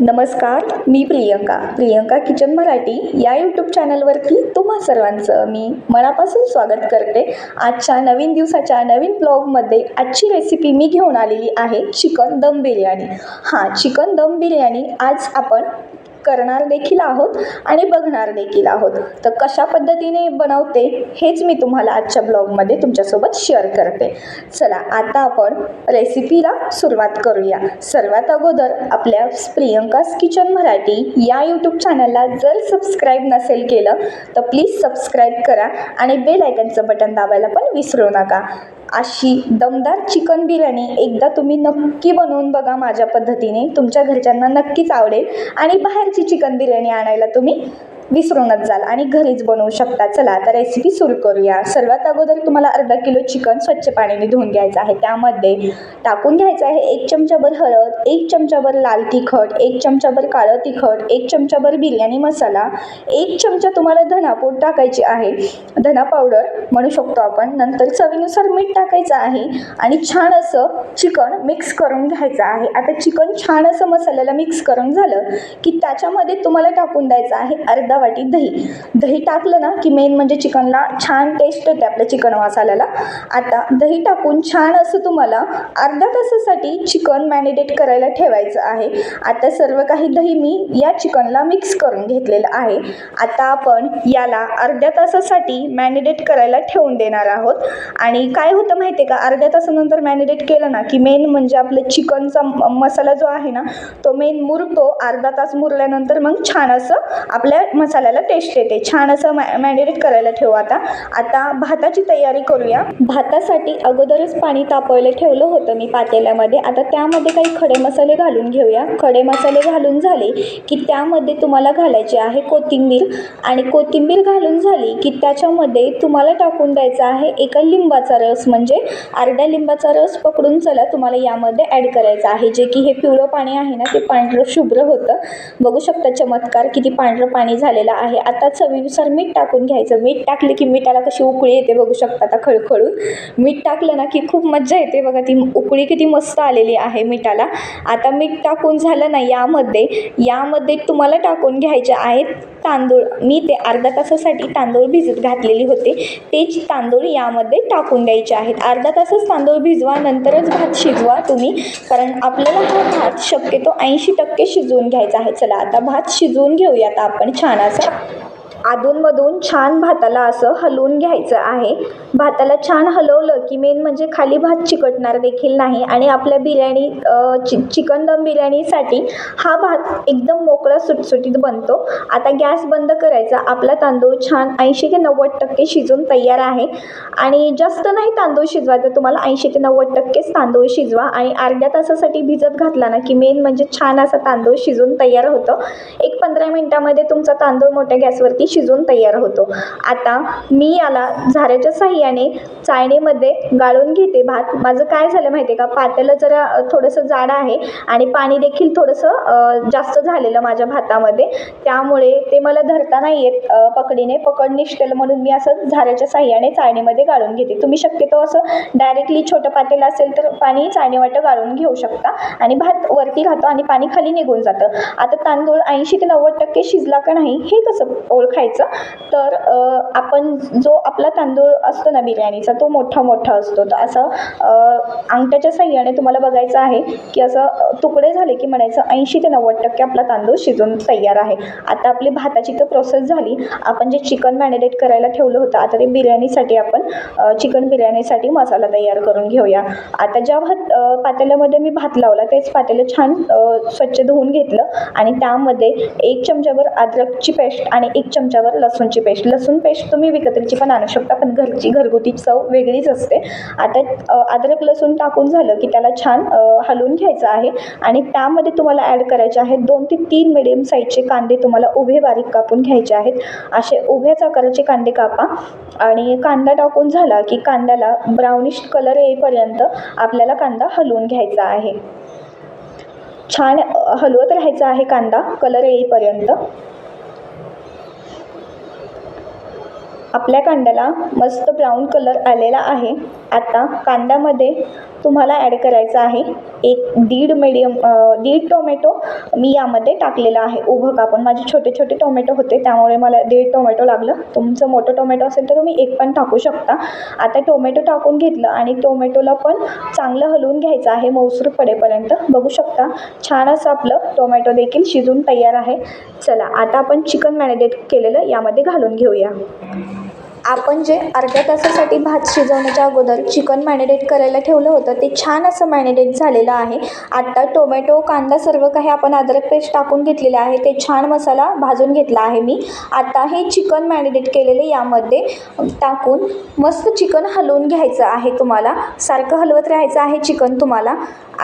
नमस्कार मी प्रियंका. प्रियंका किचन मराठी या यूट्यूब चॅनलवरती तुम्हा सर्वांचं मी मनापासून स्वागत करते. आजच्या नवीन दिवसाच्या नवीन ब्लॉगमध्ये आजची रेसिपी मी घेऊन आलेली आहे चिकन दम बिर्याणी. हां चिकन दम बिर्याणी आज आपण करणार देखील आहोत आणि बघणार देखील आहोत. तर कशा पद्धतीने बनवते हेच मी तुम्हाला आजच्या ब्लॉगमध्ये तुमच्यासोबत शेअर करते. चला आता आपण रेसिपीला सुरुवात करूया. सर्वात अगोदर आपल्या प्रियंकास किचन मराठी या यूट्यूब चॅनलला जर सबस्क्राईब नसेल केलं तर प्लीज सबस्क्राईब करा आणि बेल आयकनचं बटन दाबायला पण विसरू नका. अशी दमदार चिकन बिर्याणी एकदा तुम्ही नक्की बनवून बघा माझ्या पद्धतीने. तुमच्या घरच्यांना नक्कीच आवडेल. आणि बाहेरची चिकन बिर्याणी आणायला तुम्ही विसरूनच जाल आणि घरीच बनवू शकता. चला आता रेसिपी सुरू करूया. सर्वात अगोदर तुम्हाला अर्धा किलो चिकन स्वच्छ पाण्याने धुवून घ्यायचं आहे. त्यामध्ये टाकून घ्यायचं आहे एक चमचाभर हळद एक चमचाभर लाल तिखट एक चमचाभर काळं तिखट एक चमचाभर बिर्याणी मसाला एक चमचा तुम्हाला धनापूड टाकायची आहे. धना पावडर म्हणू शकतो आपण. नंतर चवीनुसार मीठ टाकायचं आहे आणि छान असं चिकन मिक्स करून घ्यायचं आहे. आता चिकन छान असं मसाल्याला मिक्स करून झालं की त्याच्यामध्ये तुम्हाला टाकून द्यायचं आहे अर्धा वाटी दही. दही टाकलं ना की मेन म्हणजे चिकनला छान टेस्ट येते आपल्या चिकन मसाल्याला. आता दही टाकून छान असं तुम्हाला अर्ध्या तासासाठी चिकन मॅरिनेट करायला ठेवायचं आहे. आता सर्व काही दही मी या चिकनला मिक्स करून घेतलेलं आहे. आता आपण याला अर्ध्या तासासाठी मॅरिनेट करायला ठेवून देणार आहोत. आणि काय होतं माहिती आहे का? अर्ध्या तासानंतर मॅरिनेट केलं ना की मेन म्हणजे आपलं चिकनचा मसाला जो आहे ना तो मेन मुरतो. अर्धा तास मुरल्यानंतर मग छान असं आपल्या मसाल्याला टेस्ट येते. छान असं मॅ मॅरिनेट करायला ठेवू आता. आता भाताची तयारी करूया. भातासाठी अगोदरच पाणी तापवायला ठेवलं होतं मी पातेल्यामध्ये. आता त्यामध्ये काही खडे मसाले घालून घेऊया. खडे मसाले घालून झाले की त्यामध्ये तुम्हाला घालायचे आहे कोथिंबीर. आणि कोथिंबीर घालून झाली की त्याच्यामध्ये तुम्हाला टाकून द्यायचा आहे एका लिंबाचा रस. म्हणजे अर्ध्या लिंबाचा रस पकडून चला तुम्हाला यामध्ये ॲड करायचा आहे. जे की हे पिवळं पाणी आहे ना ते पांढरं शुभ्र होतं. बघू शकता चमत्कार किती पांढरं पाणी झालं झालेला आहे. आता चवीनुसार मीठ टाकून घ्यायचं. मीठ टाकले की मिठाला कशी उकळी येते बघू शकता आता खळखळून. मीठ टाकलं ना की खूप मज्जा येते बघा. ती उकळी किती मस्त आलेली आहे मिठाला. आता मीठ टाकून झालं ना यामध्ये यामध्ये तुम्हाला टाकून घ्यायचे आहेत तांदूळ. मी ते अर्धा तासासाठी तांदूळ भिजत घातलेली होते. तेच तांदूळ यामध्ये टाकून द्यायचे आहेत. अर्धा तासच तांदूळ भिजवा नंतरच भात शिजवा तुम्ही. कारण आपल्याला हा भात शक्यतो ऐंशी टक्के शिजवून घ्यायचा आहे. चला आता भात शिजवून घेऊयात आपण छान असा अधूनमधून छान भाताला असं हलवून घ्यायचं आहे. भाताला छान हलवलं की मेन म्हणजे खाली भात चिकटणार देखील नाही आणि आपल्या बिर्याणी चि चिकन दम बिर्याणीसाठी हा भात एकदम मोकळा सुटसुटीत बनतो. आता गॅस बंद करायचा. आपला तांदूळ छान ऐंशी ते नव्वद टक्के शिजून तयार आहे. आणि जास्त नाही तांदूळ शिजवायचा तुम्हाला ऐंशी ते नव्वद टक्केच तांदूळ शिजवा आणि अर्ध्या तासासाठी भिजत घातला ना की मेन म्हणजे छान असा तांदूळ शिजून तयार होतं. एक पंधरा मिनटामध्ये तुमचा तांदूळ मोठ्या गॅसवरती शिजून तयार होतो. आता मी याला झाऱ्याच्या साह्याने चाळणीमध्ये गाळून घेते. भात माझं काय झालं माहिती आहे का? पातेलं जरा थोडंसं जाड आहे आणि पाणी देखील थोडंसं जास्त झालेलं माझ्या भातामध्ये. त्यामुळे ते मला धरता नाही येत पकडीने. पकड निष्ठेल म्हणून मी असं झाऱ्याच्या साह्याने चाळणीमध्ये गाळून घेते. तुम्ही शक्यतो असं डायरेक्टली छोटं पातेलं असेल तर पाणी चाळणीवाटं गाळून घेऊ शकता आणि भात वरती राहतो आणि पाणी खाली निघून जातं. आता तांदूळ ऐंशी ते नव्वद टक्के शिजला का नाही हे कसं ओळखायचं? तर आपण जो आपला तांदूळ असतो ना बिर्याणीचा तो मोठा मोठा असतो. तर असं अंगठ्याच्या साह्याने तुम्हाला बघायचं आहे की असं तुकडे झाले की म्हणायचं ऐंशी ते नव्वद टक्के आपला तांदूळ शिजून तयार आहे. आता आपली भाताची तर प्रोसेस झाली. आपण जे चिकन मॅरिनेट करायला ठेवलं होतं आता ते बिर्याणीसाठी आपण चिकन बिर्याणीसाठी मसाला तयार करून घेऊया. आता ज्या भात पातेल्यामध्ये मी भात लावला तेच पातेलं छान स्वच्छ धुवून घेतलं आणि त्यामध्ये एक चमच्यावर अद्रकची पेस्ट आणि एक चमचाभर लसूणची पेस्ट. लसूण पेस्ट तुम्ही विकत्रीची पण आणू शकता पण घरची घरगुती चव वेगळीच असते. आता अद्रक लसूण टाकून झालं की त्याला छान हलवून घ्यायचं आहे आणि त्यामध्ये तुम्हाला ॲड करायचे आहेत दोन ते तीन मिडियम साईजचे कांदे तुम्हाला उभे बारीक कापून घ्यायचे आहेत. असे उभ्याच आकाराचे कांदे कापा आणि कांदा टाकून झाला की कांद्याला ब्राउनिश कलर येईपर्यंत आपल्याला कांदा हलवून घ्यायचा आहे. छान हलवत राहायचा आहे कांदा कलर येईपर्यंत. आपल्या कांद्याला मस्त ब्राऊन कलर आलेला आहे. आता कांद्यामध्ये तुम्हाला ॲड करायचं आहे एक दीड मिडियम दीड टोमॅटो मी यामध्ये टाकलेला आहे. उभं कापून माझे छोटे छोटे टोमॅटो होते त्यामुळे मला दीड टोमॅटो लागलं. तुमचं मोठं टोमॅटो असेल तर तुम्ही एक पण टाकू शकता. आता टोमॅटो टाकून घेतलं आणि टोमॅटोला पण चांगलं हलवून घ्यायचं आहे मौसूर पडेपर्यंत. बघू शकता छान असं आपलं टोमॅटो देखील शिजून तयार आहे. चला आता आपण चिकन मॅरिनेट केलेलं यामध्ये घालून घेऊया. आपण जे अर्ध्या तासासाठी भात शिजवण्याच्या अगोदर चिकन मॅरिनेट करायला ठेवलं होतं ते छान असं मॅरिनेट झालेलं आहे. आत्ता टोमॅटो कांदा सर्व काही आपण अद्रक पेस्ट टाकून घेतलेले आहे. ते छान मसाला भाजून घेतला आहे मी. आता हे चिकन मॅरिनेट केलेले यामध्ये टाकून मस्त चिकन हलवून घ्यायचं आहे तुम्हाला. सारखं हलवत राहायचं आहे चिकन तुम्हाला.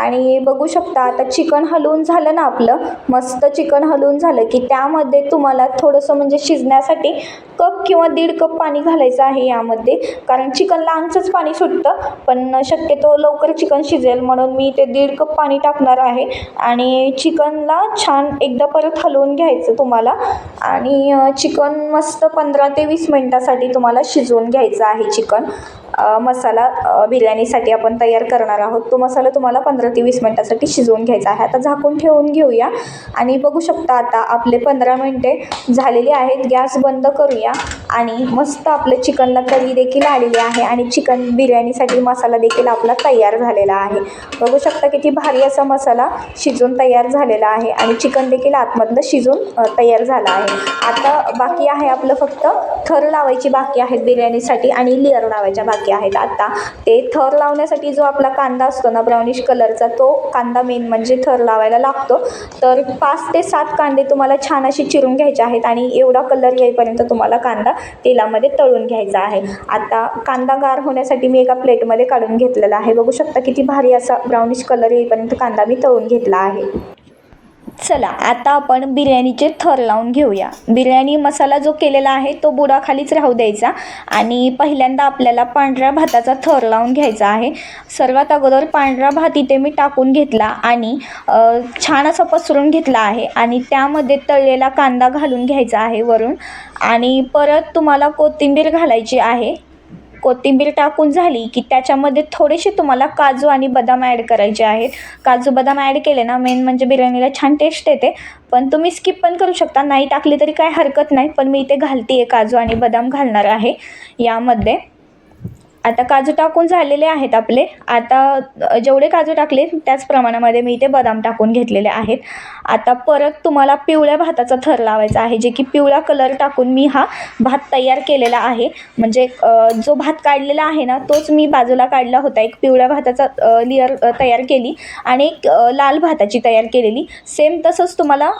आणि बघू शकता आता चिकन हलवून झालं ना आपलं मस्त चिकन हलवून झालं की त्यामध्ये तुम्हाला थोडंसं म्हणजे शिजण्यासाठी कप किंवा दीड कप पाणी घालायचं आहे यामध्ये. कारण चिकनला आमचंच पाणी सुटतं पण शक्यतो लवकर चिकन शिजेल. म्हणून मी ते दीड कप पाणी टाकणार आहे. आणि चिकनला छान एकदा परत हलवून घ्यायचं तुम्हाला. आणि चिकन मस्त पंधरा ते वीस मिनटासाठी तुम्हाला शिजवून घ्यायचं आहे चिकन. मसाला बिर्याणीसाठी आपण तयार करणार आहोत. तो मसाला तुम्हाला पंधरा ते वीस मिनटासाठी शिजवून घ्यायचा आहे. आता झाकून ठेवून घेऊया. आणि बघू शकता आता आपले पंधरा मिनटे झालेले आहेत. गॅस बंद करूया. आणि मस्त आपलं चिकनला तरी देखील आलेली आहे आणि चिकन बिर्याणीसाठी मसाला देखील आपला तयार झालेला आहे. बघू शकता किती भारी असा मसाला शिजून तयार झालेला आहे आणि चिकन देखील आतमधलं शिजून तयार झालं आहे. आता बाकी आहे आपलं फक्त थर लावायची बाकी आहेत बिर्याणीसाठी आणि लेअर लावायच्या बाकी आहेत. आता ते थर लावण्यासाठी जो आपला कांदा असतो ना ब्राउनिश कलरचा तो कांदा मेन म्हणजे थर लावायला लागतो. तर पाच ते सात कांदे तुम्हाला छान असे चिरून घ्यायचे आहेत आणि एवढा कलर येईपर्यंत तुम्हाला कांदा तेलामध्ये तळून घ्यायचा आहे. आता कांदा गार होण्यासाठी मी एका प्लेटमध्ये काढून घेतलेला आहे. बघू शकता किती भारी असा ब्राउनिश कलर येईपर्यंत कांदा मी तळून घेतला आहे. चला आता आपण बिर्याणीचे थर लावून घेऊया. बिर्याणी मसाला जो केलेला आहे तो बुडाखालीच राहू द्यायचा. आणि पहिल्यांदा आपल्याला पांढऱ्या भाताचा थर लावून घ्यायचा आहे. सर्वात अगोदर पांढरा भात इथे मी टाकून घेतला आणि छान असा पसरून घेतला आहे. आणि त्यामध्ये तळलेला कांदा घालून घ्यायचा आहे वरून. आणि परत तुम्हाला कोथिंबीर घालायची आहे. कोथिंबीर टाकून झाली की त्याच्यामध्ये थोडेसे तुम्हाला काजू आणि बदाम ॲड करायचे आहेत. काजू बदाम ॲड केले ना मेन म्हणजे बिर्याणीला छान टेस्ट येते. पण तुम्ही स्किप पण करू शकता. नाही टाकली तरी काय हरकत नाही पण मी इथे घालते आहे काजू आणि बदाम घालणार आहे यामध्ये. आता काजू टाकून झालेले आहेत आपले. आता जेवढे काजू टाकले त्याच प्रमाणामध्ये मी इथे बदाम टाकून घेतलेले आहेत. आता परत तुम्हाला पिवळ्या भाताचा थर लावायचा आहे जे की पिवळा कलर टाकून मी हा भात तयार केलेला आहे. म्हणजे जो भात काढलेला आहे ना तोच मी बाजूला काढला होता. एक पिवळ्या भाताचा लेअर तयार केली आणि एक लाल भाताची तयार केलेली. सेम तसंच तुम्हाला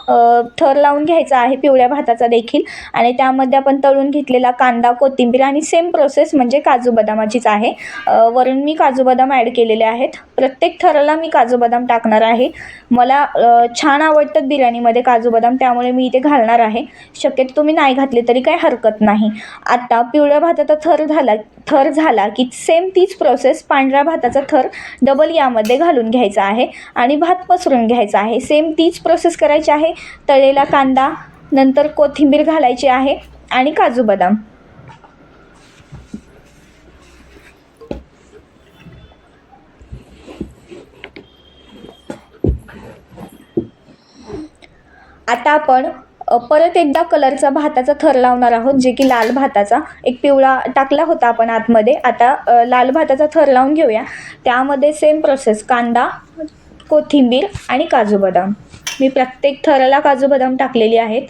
थर लावून घ्यायचा आहे पिवळ्या भाताचा देखील. आणि त्यामध्ये आपण तळून घेतलेला कांदा कोथिंबीर आणि सेम प्रोसेस म्हणजे काजू बदामाचीच आहे. वरून मी काजू बदाम ॲड केलेले आहेत. प्रत्येक थराला मी काजू बदाम टाकणार आहे. मला छान आवडतात बिर्याणीमध्ये काजू बदाम त्यामुळे मी इथे घालणार आहे. शक्यतो तुम्ही नाही घातले तरी काही हरकत नाही. आता पिवळ्या भाताचा थर झाला थर झाला की सेम तीच प्रोसेस पांढऱ्या भाताचा थर डबल यामध्ये घालून घ्यायचा आहे आणि भात पसरून घ्यायचा आहे. सेम तीच प्रोसेस करायची आहे. तळलेला कांदा नंतर कोथिंबीर घालायची आहे आणि काजू बदाम. आता आपण परत एकदा कलरचा भाताचा थर लावणार आहोत जे की लाल भाताचा. एक पिवळा टाकला होता आपण आतमध्ये. आता लाल भाताचा थर लावून घेऊया. त्यामध्ये सेम प्रोसेस कांदा कोथिंबीर आणि काजू बदाम. मी प्रत्येक थराला काजू बदाम टाकलेली आहेत.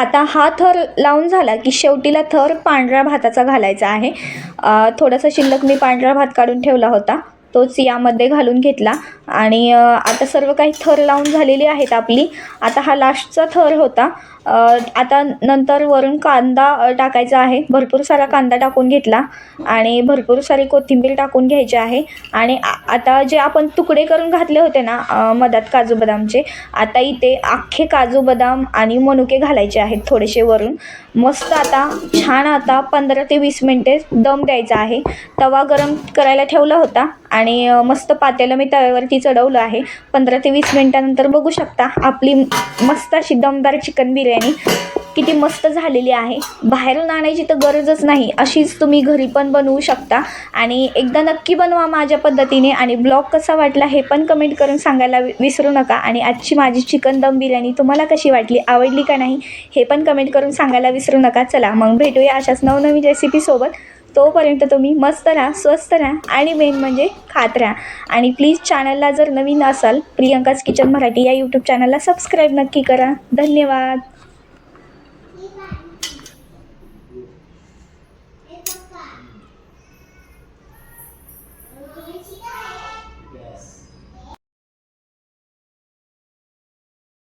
आता हा थर लावून झाला की शेवटीला थर पांढऱ्या भाताचा घालायचा आहे. थोडासा शिल्लक मी पांढरा भात काढून ठेवला होता. तोच यामध्ये घालून घेतला. आणि आता सर्व काही थर लावून झालेली आहेत आपली. आता हा लास्टचा थर होता. आता नंतर वरून कांदा टाकायचा आहे. भरपूर सारा कांदा टाकून घेतला आणि भरपूर सारी कोथिंबीर टाकून घ्यायची आहे. आणि आता जे आपण तुकडे करून घातले होते ना मधात काजू बदामचे आता इथे अख्खे काजू बदाम आणि मनुके घालायचे आहेत थोडेसे वरून. मस्त आता छान आता पंधरा ते वीस मिनटे दम द्यायचा आहे. तवा गरम करायला ठेवला होता आणि मस्त पातेलं मी तव्यावरती चढवलं आहे. पंधरा ते वीस मिनटानंतर बघू शकता आपली मस्त अशी दमदार चिकन बिर्याणी किती मस्त झालेली आहे. बाहेरून आणायची तर गरजच नाही. अशीच तुम्ही घरी पण बनवू शकता. आणि एकदा नक्की बनवा माझ्या पद्धतीने. आणि ब्लॉग कसा वाटला हे पण कमेंट करून सांगायला विसरू नका. आणि आजची माझी चिकन दम बिर्याणी तुम्हाला कशी वाटली? आवडली का नाही? हे पण कमेंट करून सांगायला विसरू नका. चला मग भेटूया अशाच नवनवीन रेसिपीसोबत तोपर्यंत तुम्ही मस्त राहा स्वस्त राहा आणि मेन म्हणजे खात राहा. आणि प्लीज चॅनलला जर नवीन असाल प्रियंकाज किचन मराठी या यूट्यूब चॅनलला सबस्क्राईब नक्की करा. धन्यवाद.